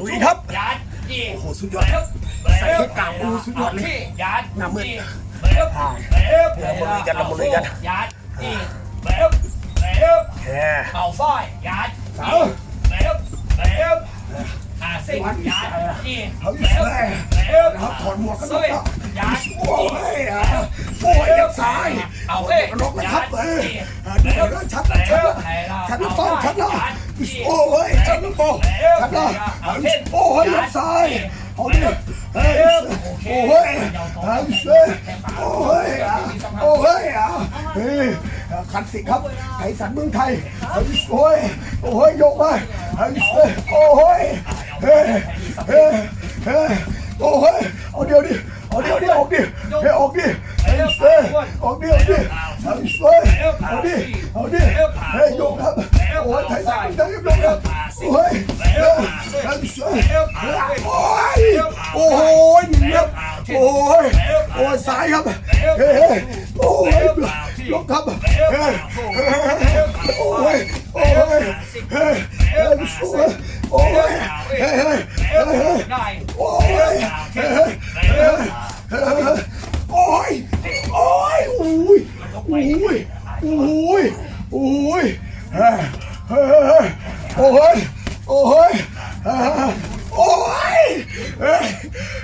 ลุยครับยัดอีโอ้โหสุดยอดครับใส่เทปกาวโอ้สุดยอดเลยยัดหน้ามืดเบบอ่าเบบเรามาลุยกันเรามาลุยกันยัดอีเบบเบบแค่เข่าฝ้ายยัดเอาอีเบบเบบอาซิงยัดอีเอาเบอีกบแล้วเบบนะครับถอดหมวกกันสวิแล้วยัดโอ้ยอะโอ้ยเลี้ยวซ้ายเอาโอ้เอ้ยยนกเลยครับเอออะดูเบแล้วชัดแล้วชัดแล้วชัดแล้วต้องชัดแล้วโอ้ยชัดแล้วโป้ชัดแล้ว โอ้ยเลี้ยวซ้ายเอาดิเฮ้ยโอ้ยเฮ้ยโอ้ยอะโอ้ยอะเฮ้ยคันสิครับไทยสันเมืองไทยโอ้ยโอ้ยยกมาโอ้ยเฮ้ยเฮ้ยเฮ้ยโอ้ยเอาเดียวดิเอาเดียวดิออกดิเฮ้ยออกดิเฮ้ยออกดิออกดิเอาเฮ้ยเอาดิเอาดิเฮ้ยยกครับโอ้ยไทยสันเมืองไทยยกครับโอ้ย ครับโอ้ยโอ้ยซ้ายครับเฮ้ยโอ้ยยกครับเฮ้ยโอ้ยโอ้ยเฮ้ยเฮ้ยโอ้ยเฮ้ยเฮ้ยเฮ้ยได้โอ้ยเฮ้ยเฮ้ยโอ้ยโอ้ยอุ้ย